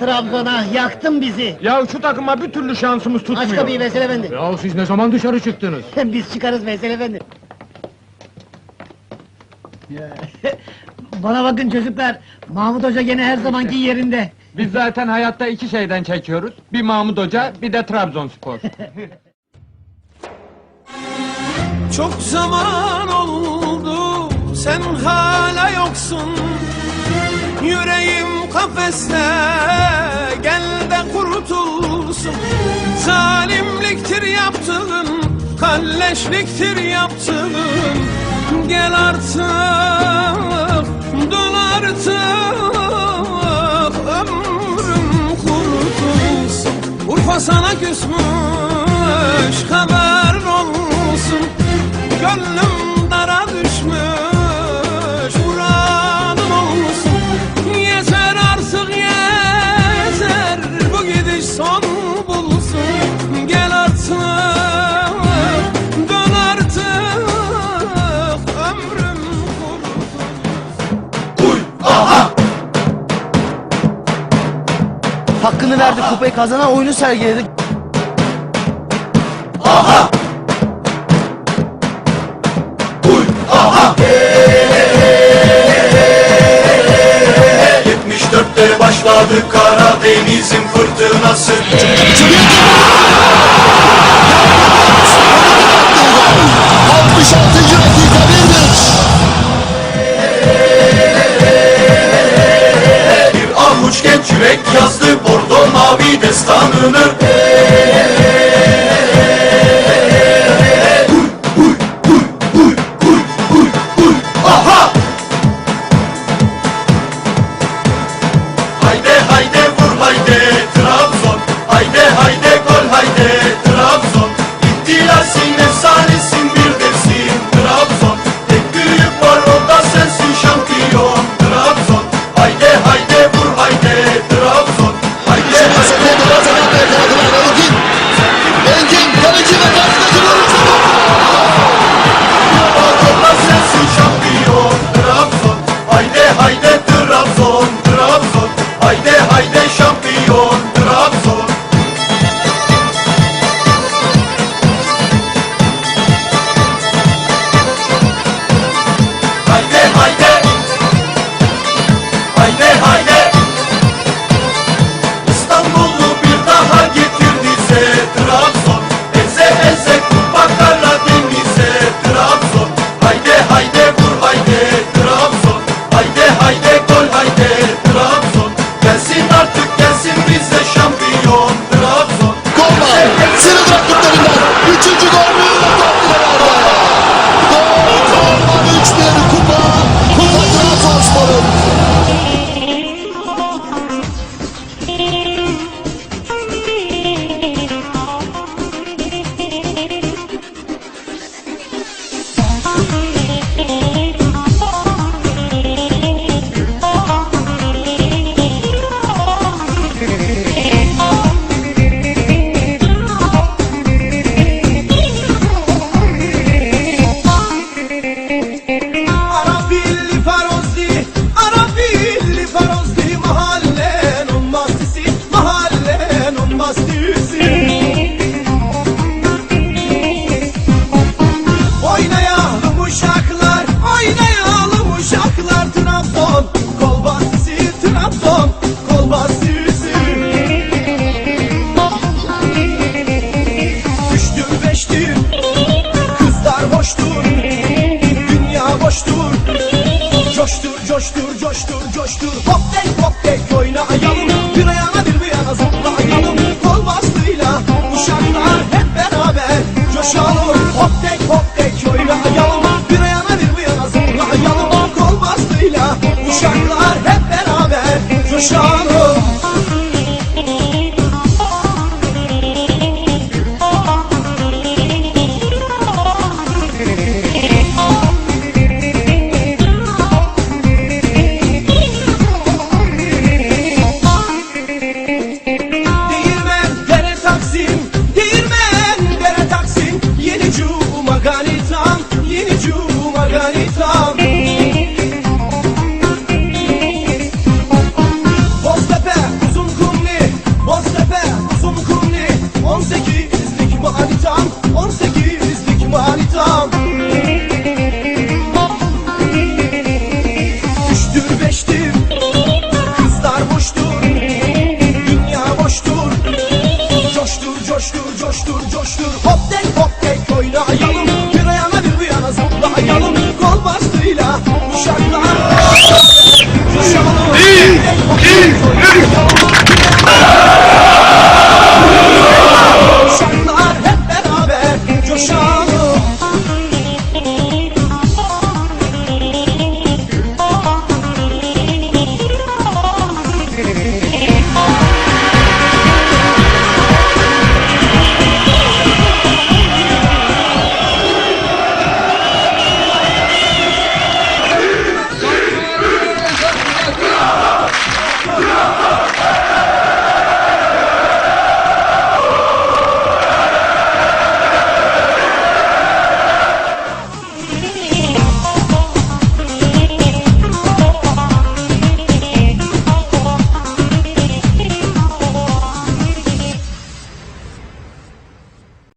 Trabzon ah yaktın bizi. Ya şu takıma bir türlü şansımız tutmuyor. Aç kapıyı Veysel Efendi. Ya siz ne zaman dışarı çıktınız? Biz çıkarız Veysel Efendi. Bana bakın çocuklar, Mahmut Hoca gene her zamanki yerinde. Biz zaten hayatta iki şeyden çekiyoruz. Bir Mahmut Hoca, bir de Trabzonspor. Çok zaman oldu sen hala yoksun Yüreğim kafeste gel de kurtulsun. Zalimliktir yaptığın kalleşliktir yaptığın. Gel artık dön artık ömrüm kurtulsun. Urfa sana küsmüş haber Hakkını verdi kupayı kazanan oyunu sergiledi. ...74'te başladı Karadeniz'in fırtınası. Bir avuç genç yürek yazdı Bordo mavi destanını Dünya boştur. Coştur coştur coştur coştur. Hop tek Peace!